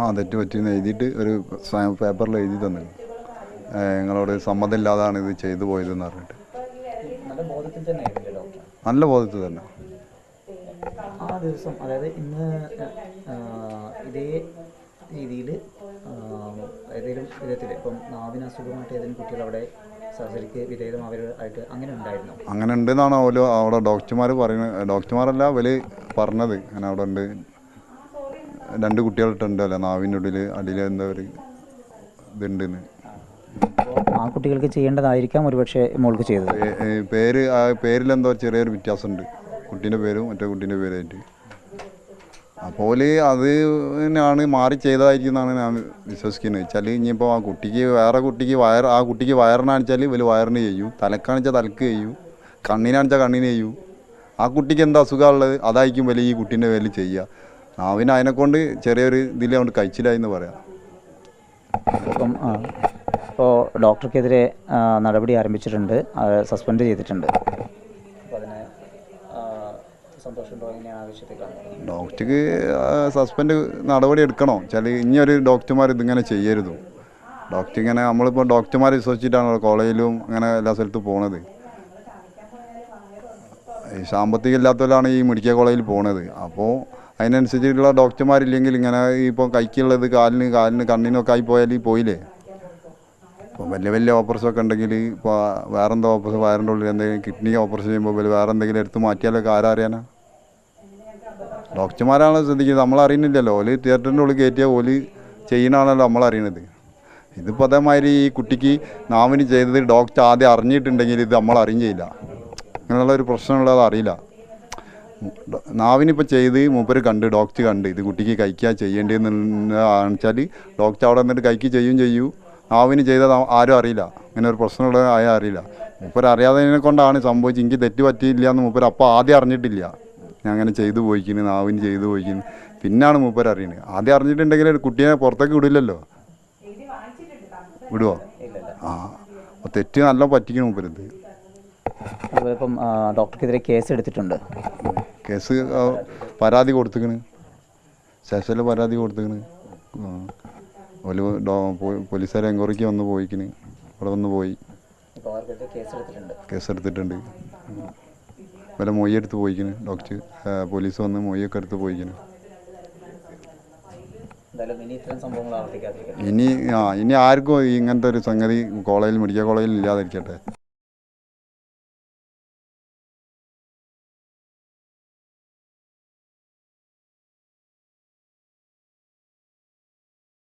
ആ തെറ്റ് പറ്റിയെന്ന് എഴുതിയിട്ട് ഒരു പേപ്പറിൽ എഴുതി തന്നു നിങ്ങളോട് സമ്മതമില്ലാതാണ് ഇത് ചെയ്തു പോയതെന്ന് പറഞ്ഞിട്ട്. നല്ല ബോധത്തിൽ തന്നെ ആ ദിവസം അതായത് ഇന്ന് ഇതേ രീതിയിൽ ഏതെങ്കിലും വിധത്തിൽ ഇപ്പം നാവിന് അസുഖമായിട്ട് ഏതെങ്കിലും കുട്ടികൾ അവിടെ സർജറിക്ക് വിധേയമായിട്ട് അങ്ങനെ ഉണ്ടായിരുന്നു? അങ്ങനെ ഉണ്ടെന്നാണ് അവിടെ ഡോക്ടർമാർ പറയുന്നത്. ഡോക്ടർമാരല്ല അവർ പറഞ്ഞത്. അങ്ങനെ അവിടെ ഉണ്ട്. രണ്ട് കുട്ടികളിട്ടുണ്ടല്ലോ നാവിന്റെ ഉള്ളിൽ അടിയിൽ എന്താ ഒരു ഇതുണ്ടെന്ന്. ആ കുട്ടികൾക്ക് ചെയ്യേണ്ടതായിരിക്കാം ഒരുപക്ഷെ മോൾക്ക് ചെയ്തത്. ഏ, പേര് ആ പേരിലെന്തോ ചെറിയൊരു വ്യത്യാസമുണ്ട്. കുട്ടീന്റെ പേരും മറ്റേ കുട്ടീന്റെ പേരായിട്ട്. അപ്പോൾ അത് തന്നെയാണ് മാറി ചെയ്തതായിരിക്കും എന്നാണ് ഞാൻ വിശ്വസിക്കുന്നത്. വെച്ചാൽ ഇനിയിപ്പോൾ ആ കുട്ടിക്ക് വേറെ കുട്ടിക്ക് വയർ ആ കുട്ടിക്ക് വയറിനാണിച്ചാൽ വലിയ വയറിന് ചെയ്യും. തലക്കാണിച്ചാൽ തലക്ക് ചെയ്യും. കണ്ണിനാണിച്ചാൽ കണ്ണിന് ചെയ്യൂ. ആ കുട്ടിക്ക് എന്താ അസുഖമുള്ളത് അതായിരിക്കും വലിയ ഈ കുട്ടീന്റെ പേരിൽ ചെയ്യുക. നാവിന് അതിനെ കൊണ്ട് ചെറിയൊരു ഇതിൽ കൊണ്ട് കഴിച്ചില്ല എന്ന് പറയാം. ഇപ്പം ഇപ്പോൾ ഡോക്ടർക്കെതിരെ നടപടി ആരംഭിച്ചിട്ടുണ്ട്. സസ്പെൻഡ് ചെയ്തിട്ടുണ്ട്. ഡോക്ടർക്ക് സസ്പെൻഡ് നടപടി എടുക്കണോ? ചില ഇനി ഒരു ഡോക്ടർമാർ ഇതിങ്ങനെ ചെയ്യരുത്. ഡോക്ടർ ഇങ്ങനെ നമ്മളിപ്പോൾ ഡോക്ടർമാരെ വിശ്വസിച്ചിട്ടാണ് കോളേജിലും അങ്ങനെ എല്ലാ സ്ഥലത്തും പോണത്. സാമ്പത്തികം ഇല്ലാത്തവരാണ് ഈ മെഡിക്കൽ കോളേജിൽ പോണത്. അപ്പോൾ അതിനനുസരിച്ചുള്ള ഡോക്ടർമാരില്ലെങ്കിൽ ഇങ്ങനെ ഇപ്പോൾ കൈക്കുള്ളത് കാലിന് കാലിന് കണ്ണിനൊക്കെ ആയി പോയാൽ പോയില്ലേ? ഇപ്പോൾ വലിയ വലിയ ഓപ്പറേഷൻ ഒക്കെ ഉണ്ടെങ്കിൽ ഇപ്പോൾ വേറെന്തോ ഓപ്പറേഷൻ വയറിന്റെ ഉള്ളിൽ എന്തെങ്കിലും കിഡ്നി ഓപ്പറേഷൻ ചെയ്യുമ്പോൾ വേറെ എന്തെങ്കിലും എടുത്ത് മാറ്റിയാലൊക്കെ ആരറിയാനാ ഡോക്ടർമാരാണ് ശ്രദ്ധിക്കുന്നത്. നമ്മൾ അറിയുന്നില്ലല്ലോ ഓൽ തിയേറ്ററിന്റെ ഉള്ളിൽ കയറ്റിയ ഓൽ നമ്മൾ അറിയണത് ഇതിപ്പോൾ അതേമാതിരി ഈ കുട്ടിക്ക് നാവിന് ചെയ്തത് ഡോക്ടർ ആദ്യം അറിഞ്ഞിട്ടുണ്ടെങ്കിൽ ഇത് നമ്മൾ അറിയും ചെയ്യില്ല. അങ്ങനെയുള്ള ഒരു പ്രശ്നമുള്ളത് അറിയില്ല. നാവിനിപ്പോൾ ചെയ്ത് മൂപ്പര് കണ്ട് ഡോക്ടർ കണ്ട് ഇത് കുട്ടിക്ക് കഴിക്കുക ചെയ്യേണ്ടതെന്ന് വെച്ചാൽ ഡോക്ടർ അവിടെ നിന്നിട്ട് കഴിക്കുക ചെയ്യും ചെയ്യൂ. നാവിന് ചെയ്തത് ആരും അറിയില്ല. അങ്ങനെ ഒരു പ്രശ്നമുള്ളത് ആയ അറിയില്ല. മൂപ്പര് അറിയാതെ കൊണ്ടാണ് സംഭവിച്ചത്. എനിക്ക് തെറ്റ് പറ്റിയില്ല എന്ന് മൂപ്പര് അപ്പോൾ ആദ്യം അറിഞ്ഞിട്ടില്ല. ഞാൻ അങ്ങനെ ചെയ്തു പോയിക്കുന്നു നാവിന് ചെയ്തു പോയിക്കുന്നു പിന്നാണ് മൂപ്പര് അറിയുന്നത് ആദ്യം അറിഞ്ഞിട്ടുണ്ടെങ്കിൽ ഒരു കുട്ടീനെ പുറത്തേക്ക് വിടില്ലല്ലോ. വിടുവോ? ആ. തെറ്റ് നല്ല പറ്റിക്കണം മൂപ്പരത് അതുപോലെ ഇപ്പം ഡോക്ടർക്കെതിരെ കേസ് എടുത്തിട്ടുണ്ട് കേസ് പരാതി കൊടുത്തിക്കണ്. സ്റ്റേഷനിൽ പരാതി കൊടുത്തിക്കണ്. ഒരു പോലീസുകാർ എൻക്വയറിക്ക് വന്ന് പോയിക്കണ്. അവിടെ വന്ന് പോയി. കേസെടുത്തിട്ടുണ്ട്. വല്ല മൊയ്യെടുത്ത് പോയിക്കണ്. ഡോക്ടർ പോലീസ് വന്ന് മൊയ്യൊക്കെ എടുത്ത് പോയിക്കണ്. ഇനി ആ ഇനി ആർക്കും ഇങ്ങനത്തെ ഒരു സംഗതി കോളേജിൽ മെഡിക്കൽ കോളേജിൽ ഇല്ലാതിരിക്കട്ടെ.